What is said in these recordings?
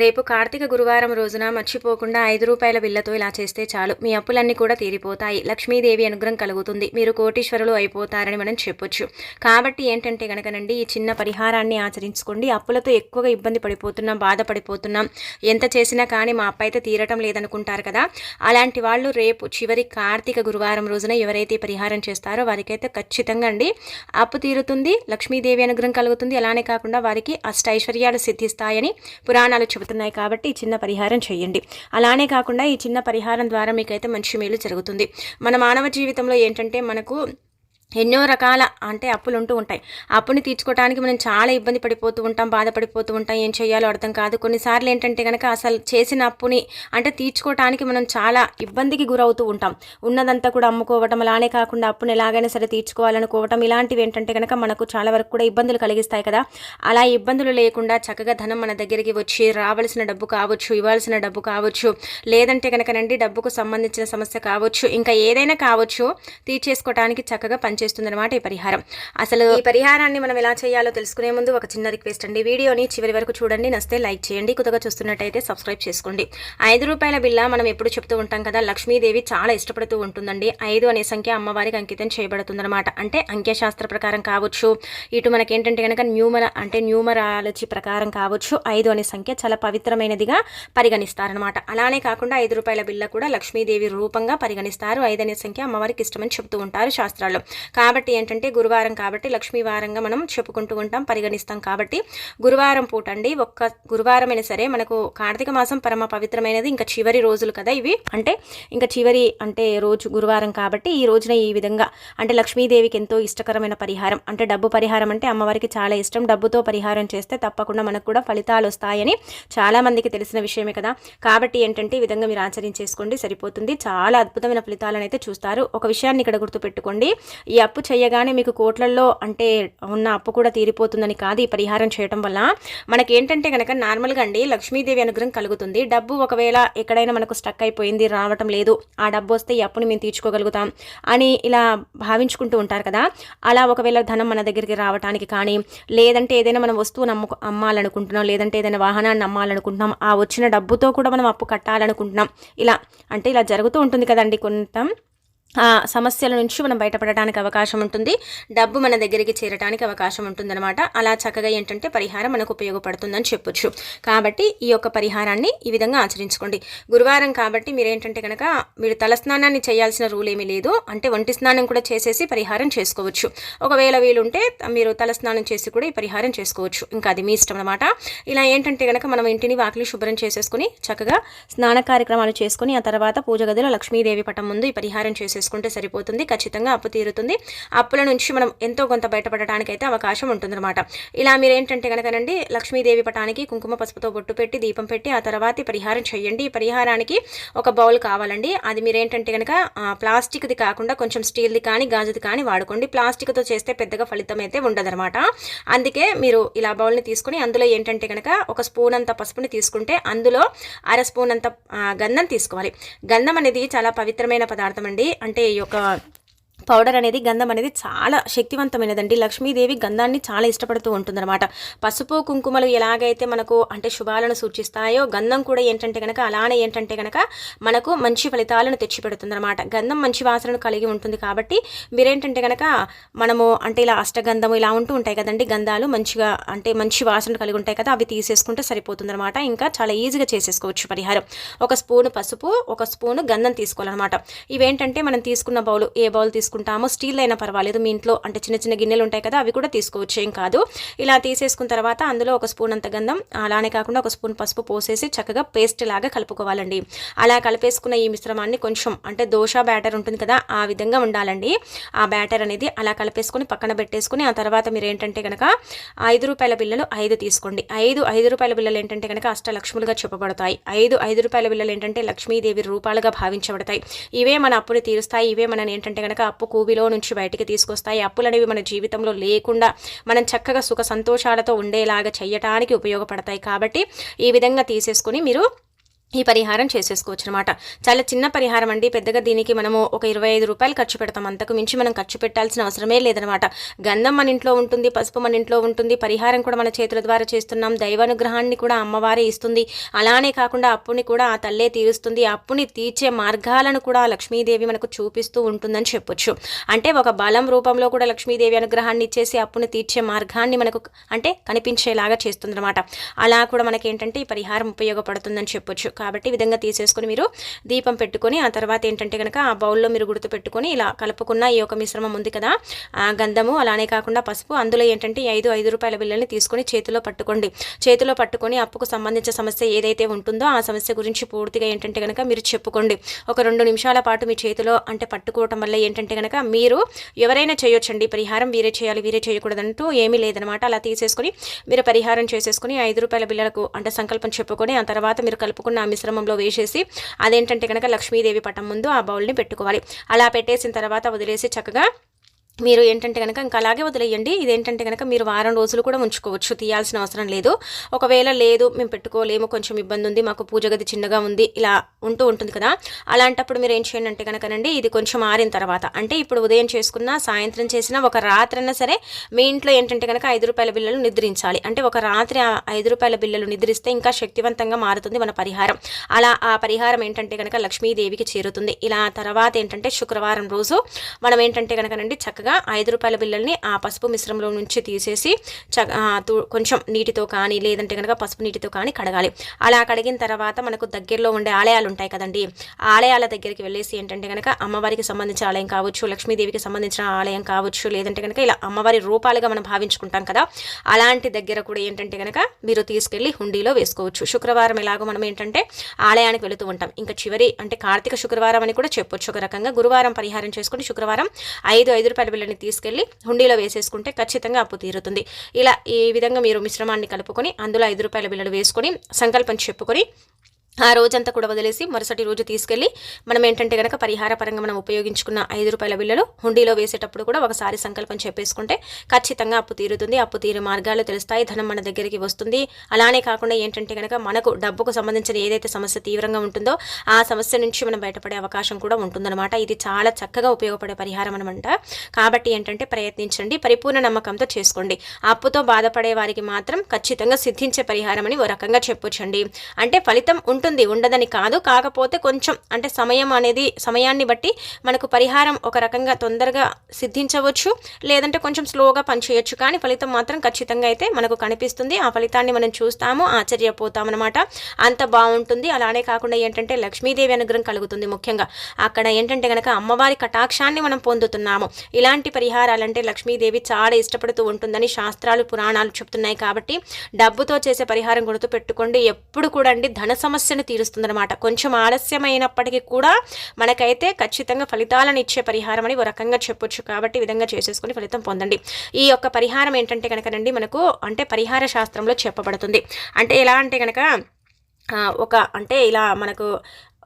రేపు కార్తీక గురువారం రోజున మర్చిపోకుండా ఐదు రూపాయల బిల్లతో ఇలా చేస్తే చాలు. మీ అప్పులన్నీ కూడా తీరిపోతాయి. లక్ష్మీదేవి అనుగ్రహం కలుగుతుంది. మీరు కోటీశ్వరులు అయిపోతారని మనం చెప్పొచ్చు. కాబట్టి ఏంటంటే కనుకనండి ఈ చిన్న పరిహారాన్ని ఆచరించుకోండి. అప్పులతో ఎక్కువగా ఇబ్బంది పడిపోతున్నాం బాధపడిపోతున్నాం. ఎంత చేసినా కానీ మా అప్పు అయితే తీరటం లేదనుకుంటారు కదా. అలాంటి వాళ్ళు రేపు చివరి కార్తీక గురువారం రోజున ఎవరైతే పరిహారం చేస్తారో వారికైతే ఖచ్చితంగా అండి అప్పు తీరుతుంది లక్ష్మీదేవి అనుగ్రహం కలుగుతుంది. అలానే కాకుండా వారికి అష్టైశ్వర్యాలు సిద్ధిస్తాయని పురాణాలు చెబుతున్నాయి కాబట్టి ఈ చిన్న పరిహారం చేయండి. అలానే కాకుండా ఈ చిన్న పరిహారం ద్వారా మీకైతే మంచి మేలు జరుగుతుంది. మన మానవ జీవితంలో ఏంటంటే మనకు ఎన్నో రకాల అంటే అప్పులు ఉంటూ ఉంటాయి. అప్పుని తీర్చుకోవడానికి మనం చాలా ఇబ్బంది పడిపోతూ ఉంటాం బాధపడిపోతూ ఉంటాం. ఏం చేయాలో అర్థం కాదు. కొన్నిసార్లు ఏంటంటే కనుక అసలు చేసిన అప్పుని అంటే తీర్చుకోవడానికి మనం చాలా ఇబ్బందికి గురవుతూ ఉంటాం. ఉన్నదంతా కూడా అమ్ముకోవటం అలానే కాకుండా అప్పుని ఎలాగైనా సరే తీర్చుకోవాలనుకోవటం ఇలాంటివి ఏంటంటే కనుక మనకు చాలా వరకు కూడా ఇబ్బందులు కలిగిస్తాయి కదా. అలా ఇబ్బందులు లేకుండా చక్కగా ధనం మన దగ్గరికి వచ్చి రావాల్సిన డబ్బు కావచ్చు ఇవ్వాల్సిన డబ్బు కావచ్చు లేదంటే కనుకనండి డబ్బుకు సంబంధించిన సమస్య కావచ్చు ఇంకా ఏదైనా కావచ్చు తీర్చేసుకోవడానికి చక్కగా పనిచేస్తుందనమాట ఈ పరిహారం. అసలు ఈ పరిహారాన్ని మనం ఎలా చేయాలో తెలుసుకునే ముందు ఒక చిన్న రిక్వెస్ట్ అండి. వీడియోని చివరి వరకు చూడండి నస్తే లైక్ చేయండి కొత్తగా చూస్తున్నట్టయితే సబ్స్క్రైబ్ చేసుకోండి. ఐదు రూపాయల బిల్ల మనం ఎప్పుడు చెప్తూ ఉంటాం కదా లక్ష్మీదేవి చాలా ఇష్టపడుతూ ఉంటుందండి. ఐదు అనే సంఖ్య అమ్మవారికి అంకితం చేయబడుతుందన్నమాట. అంటే అంక్యశాస్త్ర ప్రకారం కావచ్చు ఇటు మనకేంటంటే కనుక న్యూమర అంటే న్యూమరాలజీ ప్రకారం కావచ్చు ఐదు అనే సంఖ్య చాలా పవిత్రమైనదిగా పరిగణిస్తారనమాట అలానే కాకుండా ఐదు రూపాయల బిల్ల కూడా లక్ష్మీదేవి రూపంగా పరిగణిస్తారు. ఐదు అనే సంఖ్య అమ్మవారికి ఇష్టమని చెప్తూ ఉంటారు శాస్త్రాల్లో. కాబట్టి ఏంటంటే గురువారం కాబట్టి లక్ష్మీవారంగా మనం చెప్పుకుంటూ ఉంటాం పరిగణిస్తాం కాబట్టి. గురువారం పూట అండి ఒక్క గురువారం అయినా సరే మనకు కార్తీక మాసం పరమ పవిత్రమైనది ఇంకా చివరి రోజులు కదా ఇవి. అంటే ఇంకా చివరి అంటే రోజు గురువారం కాబట్టి ఈ రోజున ఈ విధంగా అంటే లక్ష్మీదేవికి ఎంతో ఇష్టకరమైన పరిహారం. అంటే డబ్బు పరిహారం అంటే అమ్మవారికి చాలా ఇష్టం. డబ్బుతో పరిహారం చేస్తే తప్పకుండా మనకు కూడా ఫలితాలు వస్తాయని చాలామందికి తెలిసిన విషయమే కదా. కాబట్టి ఏంటంటే ఈ విధంగా మీరు ఆచరించేసుకోండి సరిపోతుంది. చాలా అద్భుతమైన ఫలితాలను అయితే చూస్తారు. ఒక విషయాన్ని ఇక్కడ గుర్తుపెట్టుకోండి. ఈ అప్పు చేయగానే మీకు కోట్లల్లో అంటే ఉన్న అప్పు కూడా తీరిపోతుందని కాదు ఈ పరిహారం చేయడం వల్ల. మనకి ఏంటంటే కనుక నార్మల్గా అండి లక్ష్మీదేవి అనుగ్రహం కలుగుతుంది. డబ్బు ఒకవేళ ఎక్కడైనా మనకు స్టక్ అయిపోయింది రావటం లేదు ఆ డబ్బు వస్తే ఈ అప్పుని మేము తీర్చుకోగలుగుతాం అని ఇలా భావించుకుంటూ ఉంటారు కదా. అలా ఒకవేళ ధనం మన దగ్గరికి రావడానికి కానీ లేదంటే ఏదైనా మనం వస్తువును అమ్ము అమ్మాలనుకుంటున్నాం లేదంటే ఏదైనా వాహనాన్ని అమ్మాలనుకుంటున్నాం ఆ వచ్చిన డబ్బుతో కూడా మనం అప్పు కట్టాలనుకుంటున్నాం. ఇలా అంటే ఇలా జరుగుతూ ఉంటుంది కదండి కొంత సమస్యల నుంచి మనం బయటపడడానికి అవకాశం ఉంటుంది. డబ్బు మన దగ్గరికి చేరడానికి అవకాశం ఉంటుందన్నమాట. అలా చక్కగా ఏంటంటే పరిహారం మనకు ఉపయోగపడుతుందని చెప్పొచ్చు. కాబట్టి ఈ యొక్క పరిహారాన్ని ఈ విధంగా ఆచరించుకోండి. గురువారం కాబట్టి మీరు ఏంటంటే కనుక మీరు తలస్నానాన్ని చేయాల్సిన రూల్ ఏమీ లేదు. అంటే ఒంటి స్నానం కూడా చేసేసి పరిహారం చేసుకోవచ్చు. ఒకవేళ వీలుంటే మీరు తలస్నానం చేసి కూడా ఈ పరిహారం చేసుకోవచ్చు. ఇంకా అది మీ ఇష్టం అనమాట ఇలా ఏంటంటే కనుక మనం ఇంటిని వాకిలి శుభ్రం చేసేసుకుని చక్కగా స్నాన కార్యక్రమాలు చేసుకుని ఆ తర్వాత పూజ గదిలో లక్ష్మీదేవి పటం ముందు ఈ పరిహారం చేసేసి చేసుకుంటే సరిపోతుంది ఖచ్చితంగా అప్పు తీరుతుంది. అప్పుల నుంచి మనం ఎంతో కొంత బయటపడటానికి అయితే అవకాశం ఉంటుందన్నమాట. ఇలా మీరు ఏంటంటే కనుకనండి లక్ష్మీదేవి పటానికి కుంకుమ పసుపుతో బొట్టు పెట్టి దీపం పెట్టి ఆ తర్వాత పరిహారం చేయండి ఈ పరిహారానికి ఒక బౌల్ కావాలండి. అది మీరు ఏంటంటే కనుక ప్లాస్టిక్ది కాకుండా కొంచెం స్టీల్ది కానీ గాజుది కానీ వాడుకోండి. ప్లాస్టిక్తో చేస్తే పెద్దగా ఫలితం అయితే ఉండదన్నమాట. అందుకే మీరు ఇలా బౌల్ని తీసుకుని అందులో ఏంటంటే కనుక ఒక స్పూన్ అంత పసుపుని తీసుకుంటే అందులో అర స్పూన్ అంత గంధం తీసుకోవాలి. గంధం అనేది చాలా పవిత్రమైన పదార్థం అండి అంటే ఈ యొక్క పౌడర్ అనేది గంధం అనేది చాలా శక్తివంతమైనదండి. లక్ష్మీదేవి గంధాన్ని చాలా ఇష్టపడుతూ ఉంటుందన్నమాట. పసుపు కుంకుమలు ఎలాగైతే మనకు అంటే శుభాలను సూచిస్తాయో గంధం కూడా ఏంటంటే కనుక అలానే ఏంటంటే కనుక మనకు మంచి ఫలితాలను తెచ్చిపెడుతుందన్నమాట. గంధం మంచి వాసనను కలిగి ఉంటుంది కాబట్టి మీరేంటంటే కనుక మనము అంటే ఇలా అష్టగంధము ఇలా ఉంటూ ఉంటాయి కదండి గంధాలు మంచిగా అంటే మంచి వాసన కలిగి ఉంటాయి కదా అవి తీసేసుకుంటే సరిపోతుందన్నమాట. ఇంకా చాలా ఈజీగా చేసేసుకోవచ్చు పరిహారం. ఒక స్పూన్ పసుపు ఒక స్పూన్ గంధం తీసుకోవాలన్నమాట. ఇవేంటంటే మనం తీసుకున్న బౌల్ ఏ బౌల్ తీసుకు తీసుకుంటాము. స్టీల్ అయినా పర్వాలేదు. మీ ఇంట్లో అంటే చిన్న చిన్న గిన్నెలు ఉంటాయి కదా అవి కూడా తీసుకోవచ్చు. ఏం కాదు. ఇలా తీసేసుకున్న తర్వాత అందులో ఒక స్పూన్ అంత గంధం అలానే కాకుండా ఒక స్పూన్ పసుపు పోసేసి చక్కగా పేస్ట్ లాగా కలుపుకోవాలండి. అలా కలిపేసుకున్న ఈ మిశ్రమాన్ని కొంచెం అంటే దోశ బ్యాటర్ ఉంటుంది కదా ఆ విధంగా ఉండాలండి. ఆ బ్యాటర్ అనేది అలా కలిపేసుకుని పక్కన పెట్టేసుకుని ఆ తర్వాత మీరు ఏంటంటే కనుక ఐదు రూపాయల బిల్లలు ఐదు తీసుకోండి. ఐదు ఐదు రూపాయల బిల్లలు ఏంటంటే కనుక అష్టలక్ష్ములుగా చెప్పబడతాయి. ఐదు ఐదు రూపాయల బిల్లలు ఏంటంటే లక్ష్మీదేవి రూపాలుగా భావించబడతాయి. ఇవే మన అప్పుని తీరుస్తాయి. ఇవే మన ఏంటంటే కనుక అప్పు కూబిలో నుంచి బయటికి తీసుకొస్తాయి. అప్పులు అనేవి మన జీవితంలో లేకుండా మనం చక్కగా సుఖ సంతోషాలతో ఉండేలాగా చేయటానికి ఉపయోగపడతాయి. కాబట్టి ఈ విధంగా తీసేసుకుని మీరు ఈ పరిహారం చేసేసుకోవచ్చు అనమాట చాలా చిన్న పరిహారం అండి. పెద్దగా దీనికి మనము ఒక ఇరవై ఐదు రూపాయలు ఖర్చు పెడతాం. అంతకు మించి మనం ఖర్చు పెట్టాల్సిన అవసరమే లేదనమాట. గంధం మన ఇంట్లో ఉంటుంది పసుపు మన ఇంట్లో ఉంటుంది పరిహారం కూడా మన చేతుల ద్వారా చేస్తున్నాం. దైవానుగ్రహాన్ని కూడా అమ్మవారే ఇస్తుంది. అలానే కాకుండా అప్పుని కూడా ఆ తల్లే తీరుస్తుంది. అప్పుని తీర్చే మార్గాలను కూడా లక్ష్మీదేవి మనకు చూపిస్తూ ఉంటుందని చెప్పొచ్చు. అంటే ఒక బలం రూపంలో కూడా లక్ష్మీదేవి అనుగ్రహాన్ని ఇచ్చేసి అప్పుని తీర్చే మార్గాన్ని మనకు అంటే కనిపించేలాగా చేస్తుంది అనమాట అలా కూడా మనకి ఏంటంటే ఈ పరిహారం ఉపయోగపడుతుందని చెప్పొచ్చు. కాబట్టి ఈ విధంగా తీసేసుకొని మీరు దీపం పెట్టుకొని ఆ తర్వాత ఏంటంటే కనుక ఆ బౌల్లో మీరు గుర్తు పెట్టుకొని ఇలా కలుపుకున్న ఈ యొక్క మిశ్రమం ఉంది కదా ఆ గంధము అలానే కాకుండా పసుపు అందులో ఏంటంటే ఐదు ఐదు రూపాయల బిల్లల్ని తీసుకొని చేతిలో పట్టుకోండి. చేతిలో పట్టుకొని అప్పుకు సంబంధించిన సమస్య ఏదైతే ఉంటుందో ఆ సమస్య గురించి పూర్తిగా ఏంటంటే కనుక మీరు చెప్పుకోండి. ఒక రెండు నిమిషాల పాటు మీ చేతిలో అంటే పట్టుకోవటం వల్ల ఏంటంటే కనుక మీరు ఎవరైనా చేయొచ్చండి పరిహారం వీరే చేయాలి వీరే చేయకూడదంటూ ఏమీ లేదనమాట అలా తీసేసుకొని మీరు పరిహారం చేసేసుకొని ఐదు రూపాయల బిల్లలకు అంటే సంకల్పం చెప్పుకొని ఆ తర్వాత మీరు కలుపుకున్న మిశ్రమంలో వేసేసి అదేంటంటే కనుక లక్ష్మీదేవి పటం ముందు ఆ బౌల్ని పెట్టుకోవాలి. అలా పెట్టేసిన తర్వాత వదిలేసి చక్కగా మీరు ఏంటంటే కనుక ఇంకా అలాగే వదిలేయండి. ఇదేంటంటే కనుక మీరు వారం రోజులు కూడా ఉంచుకోవచ్చు. తీయాల్సిన అవసరం లేదు. ఒకవేళ లేదు మేము పెట్టుకోలేము కొంచెం ఇబ్బంది ఉంది మాకు పూజ గది చిన్నగా ఉంది ఇలా ఉంటూ ఉంటుంది కదా. అలాంటప్పుడు మీరు ఏం చేయండి అంటే కనుకనండి ఇది కొంచెం ఆరిన తర్వాత అంటే ఇప్పుడు ఉదయం చేసుకున్న సాయంత్రం చేసిన ఒక రాత్రి అయినా సరే మీ ఇంట్లో ఏంటంటే కనుక ఐదు రూపాయల బిల్లలు నిద్రించాలి. అంటే ఒక రాత్రి ఐదు రూపాయల బిల్లలు నిద్రిస్తే ఇంకా శక్తివంతంగా మారుతుంది మన పరిహారం. అలా ఆ పరిహారం ఏంటంటే కనుక లక్ష్మీదేవికి చేరుతుంది. ఇలా తర్వాత ఏంటంటే శుక్రవారం రోజు మనం ఏంటంటే కనుకనండి చక్కగా చక్కగా ఐదు రూపాయల బిల్లల్ని ఆ పసుపు మిశ్రమంలో నుంచి తీసేసి కొంచెం నీటితో కానీ లేదంటే కనుక పసుపు నీటితో కానీ కడగాలి. అలా కడిగిన తర్వాత మనకు దగ్గరలో ఉండే ఆలయాలు ఉంటాయి కదండి. ఆలయాల దగ్గరికి వెళ్ళేసి ఏంటంటే కనుక అమ్మవారికి సంబంధించిన ఆలయం కావచ్చు లక్ష్మీదేవికి సంబంధించిన ఆలయం కావచ్చు లేదంటే కనుక ఇలా అమ్మవారి రూపాలుగా మనం భావించుకుంటాం కదా. అలాంటి దగ్గర కూడా ఏంటంటే కనుక మీరు తీసుకెళ్ళి హుండీలో వేసుకోవచ్చు. శుక్రవారం ఎలాగో మనం ఏంటంటే ఆలయానికి వెళుతూ ఉంటాం. ఇంకా చివరి అంటే కార్తీక శుక్రవారం అని కూడా చెప్పొచ్చు ఒక రకంగా. గురువారం పరిహారం చేసుకుని శుక్రవారం ఐదు ఐదు రూపాయల బిళ్ళని తీసుకెళ్ళి హుండీలో వేసేసుకుంటే ఖచ్చితంగా అప్పు తీరుతుంది. ఇలా ఈ విధంగా మీరు మిశ్రమాన్ని కలుపుకొని అందులో ఐదు రూపాయల బిళ్ళలు వేసుకొని సంకల్పం చెప్పుకొని ఆ రోజంతా కూడా వదిలేసి మరుసటి రోజు తీసుకెళ్ళి మనం ఏంటంటే కనుక పరిహార పరంగా మనం ఉపయోగించుకున్న ఐదు రూపాయల బిల్లలు హుండీలో వేసేటప్పుడు కూడా ఒకసారి సంకల్పం చెప్పేసుకుంటే ఖచ్చితంగా అప్పు తీరుతుంది. అప్పు తీరు మార్గాలు తెలుస్తాయి. ధనం మన దగ్గరికి వస్తుంది. అలానే కాకుండా ఏంటంటే కనుక మనకు డబ్బుకు సంబంధించిన ఏదైతే సమస్య తీవ్రంగా ఉంటుందో ఆ సమస్య నుంచి మనం బయటపడే అవకాశం కూడా ఉంటుందన్నమాట. ఇది చాలా చక్కగా ఉపయోగపడే పరిహారం అనమాట కాబట్టి ఏంటంటే ప్రయత్నించండి. పరిపూర్ణ నమ్మకంతో చేసుకోండి. అప్పుతో బాధపడే వారికి మాత్రం ఖచ్చితంగా సిద్ధించే పరిహారం అని ఓ రకంగా చెప్పొచ్చండి. అంటే ఫలితం ఉంటుంది ఉంటుంది ఉండదని కాదు. కాకపోతే కొంచెం అంటే సమయం అనేది సమయాన్ని బట్టి మనకు పరిహారం ఒక రకంగా తొందరగా సిద్ధించవచ్చు. లేదంటే కొంచెం స్లోగా పనిచేయొచ్చు. కానీ ఫలితం మాత్రం ఖచ్చితంగా అయితే మనకు కనిపిస్తుంది. ఆ ఫలితాన్ని మనం చూస్తాము ఆశ్చర్యపోతామన్నమాట. అంత బాగుంటుంది. అలానే కాకుండా ఏంటంటే లక్ష్మీదేవి అనుగ్రహం కలుగుతుంది ముఖ్యంగా. అక్కడ ఏంటంటే కనుక అమ్మవారి కటాక్షాన్ని మనం పొందుతున్నాము. ఇలాంటి పరిహారాలంటే లక్ష్మీదేవి చాలా ఇష్టపడుతూ ఉంటుందని శాస్త్రాలు పురాణాలు చెప్తున్నాయి. కాబట్టి డబ్బుతో చేసే పరిహారం గుర్తుపెట్టుకోండి. ఎప్పుడు కూడా అండి ధన సమస్య సమస్యను తీరుస్తుందన్నమాట. కొంచెం ఆలస్యమైనప్పటికీ కూడా మనకైతే ఖచ్చితంగా ఫలితాలను ఇచ్చే పరిహారం అని ఒక రకంగా చెప్పొచ్చు. కాబట్టి విధంగా చేసేసుకుని ఫలితం పొందండి. ఈ యొక్క పరిహారం ఏంటంటే కనుకనండి మనకు అంటే పరిహార శాస్త్రంలో చెప్పబడుతుంది. అంటే ఎలా అంటే కనుక ఒక అంటే ఇలా మనకు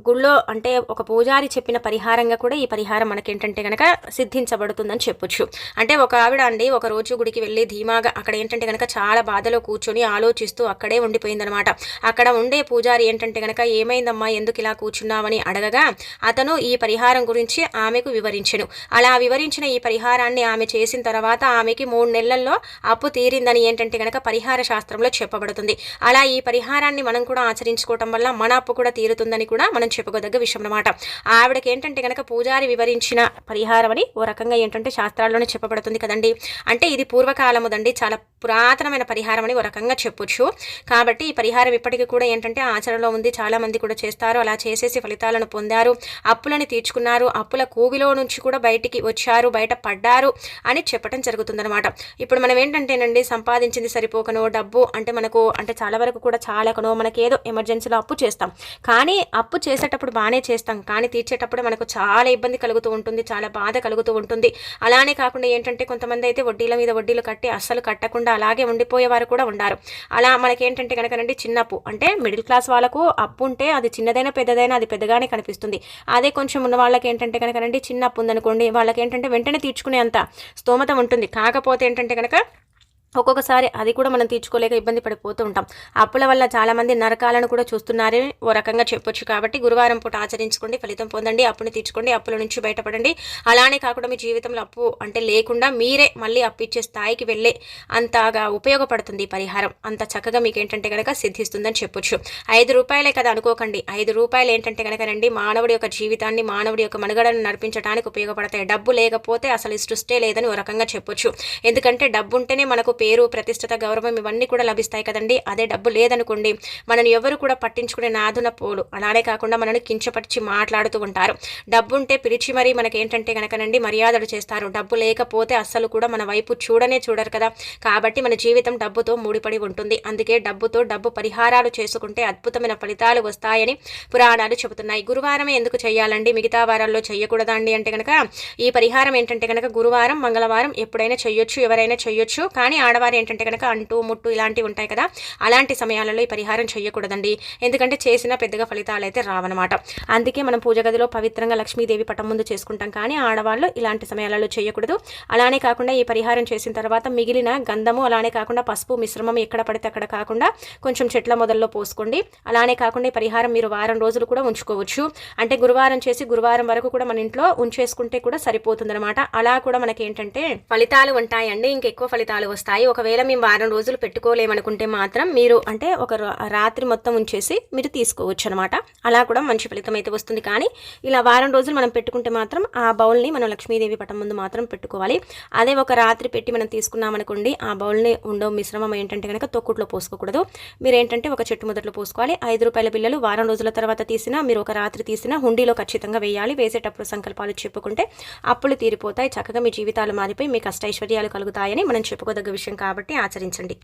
గుళ్ళో అంటే ఒక పూజారి చెప్పిన పరిహారంగా కూడా ఈ పరిహారం మనకేంటంటే కనుక సిద్ధించబడుతుందని చెప్పొచ్చు. అంటే ఒక ఆవిడ అండి ఒక రోజు గుడికి వెళ్ళి ధీమాగా అక్కడ ఏంటంటే కనుక చాలా బాధలో కూర్చొని ఆలోచిస్తూ అక్కడే ఉండిపోయిందనమాట. అక్కడ ఉండే పూజారి ఏంటంటే కనుక ఏమైందమ్మా? ఎందుకు ఇలా కూర్చున్నావని? అడగగా అతను ఈ పరిహారం గురించి ఆమెకు వివరించెను. అలా వివరించిన ఈ పరిహారాన్ని ఆమె చేసిన తర్వాత ఆమెకి మూడు నెలల్లో అప్పు తీరిందని ఏంటంటే కనుక పరిహార శాస్త్రంలో చెప్పబడుతుంది. అలా ఈ పరిహారాన్ని మనం కూడా ఆచరించుకోవటం వల్ల మన అప్పు కూడా తీరుతుందని కూడా మనం మనం చెప్పుకోదగ్గ విషయం అనమాట ఆవిడకి ఏంటంటే కనుక పూజారి వివరించిన పరిహారం అని ఓ రకంగా ఏంటంటే శాస్త్రాల్లోనే చెప్పబడుతుంది కదండి. అంటే ఇది పూర్వకాలముదండి చాలా పురాతనమైన పరిహారం అని ఓ రకంగా చెప్పొచ్చు. కాబట్టి ఈ పరిహారం ఇప్పటికీ కూడా ఏంటంటే ఆచరణలో ఉంది. చాలా మంది కూడా చేస్తారు. అలా చేసేసి ఫలితాలను పొందారు. అప్పులని తీర్చుకున్నారు. అప్పుల కూవిలో నుంచి కూడా బయటికి వచ్చారు. బయట పడ్డారు అని చెప్పడం జరుగుతుందనమాట ఇప్పుడు మనం ఏంటంటేనండి సంపాదించింది సరిపోకనో డబ్బు అంటే మనకు అంటే చాలా వరకు కూడా చాలకనో మనకి ఏదో ఎమర్జెన్సీలో అప్పు చేస్తాం. కానీ అప్పు చే చేసేటప్పుడు బాగానే చేస్తాం. కానీ తీర్చేటప్పుడు మనకు చాలా ఇబ్బంది కలుగుతూ ఉంటుంది చాలా బాధ కలుగుతూ ఉంటుంది. అలానే కాకుండా ఏంటంటే కొంతమంది అయితే వడ్డీల మీద వడ్డీలు కట్టి అస్సలు కట్టకుండా అలాగే ఉండిపోయేవారు కూడా ఉన్నారు అలా మనకేంటంటే కనుకనండి చిన్న అప్పు అంటే మిడిల్ క్లాస్ వాళ్ళకు అప్పు ఉంటే అది చిన్నదైనా పెద్దదైనా అది పెద్దగానే కనిపిస్తుంది. అదే కొంచెం ఉన్న వాళ్ళకి ఏంటంటే కనుకనండి చిన్న అప్పు ఉందనుకోండి వాళ్ళకి ఏంటంటే వెంటనే తీర్చుకునే అంత స్తోమత ఉంటుంది. కాకపోతే ఏంటంటే కనుక ఒక్కొక్కసారి అది కూడా మనం తీర్చుకోలేక ఇబ్బంది పడిపోతూ ఉంటాం. అప్పుల వల్ల చాలామంది నరకాలను కూడా చూస్తున్నారని ఓ రకంగా చెప్పొచ్చు కాబట్టి గురువారం పూట ఆచరించుకోండి ఫలితం పొందండి అప్పుని తీర్చుకోండి అప్పుల నుంచి బయటపడండి. అలానే కాకుండా మీ జీవితంలో అప్పు అంటే లేకుండా మీరే మళ్ళీ అప్పు ఇచ్చే స్థాయికి వెళ్ళే అంతగా ఉపయోగపడుతుంది ఈ పరిహారం. అంత చక్కగా మీకు ఏంటంటే కనుక సిద్ధిస్తుందని చెప్పొచ్చు. ఐదు రూపాయలే కదా అనుకోకండి. ఐదు రూపాయలు ఏంటంటే కనుక రండి మానవుడి యొక్క జీవితాన్ని మానవుడి యొక్క మనుగడను నడిపించడానికి ఉపయోగపడతాయి. డబ్బు లేకపోతే అసలు సృష్టే లేదని ఓ రకంగా చెప్పొచ్చు. ఎందుకంటే డబ్బు ఉంటేనే మనకు పేరు ప్రతిష్టత గౌరవం ఇవన్నీ కూడా లభిస్తాయి కదండి. అదే డబ్బు లేదనుకోండి మనని ఎవరు కూడా పట్టించుకునే నాదున పోలు. అలానే కాకుండా మనని కించపరిచి మాట్లాడుతూ ఉంటారు. డబ్బు ఉంటే పిలిచి మరీ మనకి ఏంటంటే కనుకనండి మర్యాదలు చేస్తారు. డబ్బు లేకపోతే అస్సలు కూడా మన వైపు చూడనే చూడరు కదా. కాబట్టి మన జీవితం డబ్బుతో ముడిపడి ఉంటుంది. అందుకే డబ్బుతో డబ్బు పరిహారాలు చేసుకుంటే అద్భుతమైన ఫలితాలు వస్తాయని పురాణాలు చెబుతున్నాయి. గురువారమే ఎందుకు చేయాలండి మిగతా వారాల్లో చేయకూడదండి అంటే కనుక ఈ పరిహారం ఏంటంటే కనుక గురువారం మంగళవారం ఎప్పుడైనా చేయొచ్చు ఎవరైనా చేయొచ్చు కానీ ఆడవారు ఏంటంటే కనుక అంటూ ముట్టు ఇలాంటివి ఉంటాయి కదా అలాంటి సమయాలలో ఈ పరిహారం చేయకూడదండి. ఎందుకంటే చేసిన పెద్దగా ఫలితాలు అయితే రావన్నమాట. అందుకే మనం పూజ గదిలో పవిత్రంగా లక్ష్మీదేవి పటం ముందు చేసుకుంటాం. కానీ ఆడవాళ్ళు ఇలాంటి సమయాలలో చేయకూడదు. అలానే కాకుండా ఈ పరిహారం చేసిన తర్వాత మిగిలిన గంధము అలానే కాకుండా పసుపు మిశ్రమం ఎక్కడ పడితే అక్కడ కాకుండా కొంచెం చెట్ల మొదల్లో పోసుకోండి. అలానే కాకుండా ఈ పరిహారం మీరు వారం రోజులు కూడా ఉంచుకోవచ్చు. అంటే గురువారం చేసి గురువారం వరకు కూడా మన ఇంట్లో ఉంచేసుకుంటే కూడా సరిపోతుందన్నమాట. అలా కూడా మనకి ఏంటంటే ఫలితాలు ఉంటాయండి. ఇంకెక్కువ ఫలితాలు వస్తాయి. ఒకవేళ మేము వారం రోజులు పెట్టుకోలేమనుకుంటే మాత్రం మీరు అంటే ఒక రాత్రి మొత్తం ఉంచేసి మీరు తీసుకోవచ్చు అనమాట అలా కూడా మంచి ఫలితం అయితే వస్తుంది. కానీ ఇలా వారం రోజులు మనం పెట్టుకుంటే మాత్రం ఆ బౌల్ని మనం లక్ష్మీదేవి పటం ముందు మాత్రం పెట్టుకోవాలి. అదే ఒక రాత్రి పెట్టి మనం తీసుకున్నామనుకోండి ఆ బౌల్ని ఉండవు మిశ్రమం ఏంటంటే కనుక తొక్కుట్లో పోసుకోకూడదు. మీరు ఏంటంటే ఒక చెట్టు మొదట్లో పోసుకోవాలి. ఐదు రూపాయల బిల్లలు వారం రోజుల తర్వాత తీసినా మీరు ఒక రాత్రి తీసినా హుండీలో ఖచ్చితంగా వేయాలి. వేసేటప్పుడు సంకల్పాలు చెప్పుకుంటే అప్పులు తీరిపోతాయి. చక్కగా మీ జీవితాలు మారిపోయి మీ కష్టైశ్వర్యాలు కలుగుతాయని మనం చెప్పుకోదగ్గ విషయం కాబట్టి ఆచరించండి.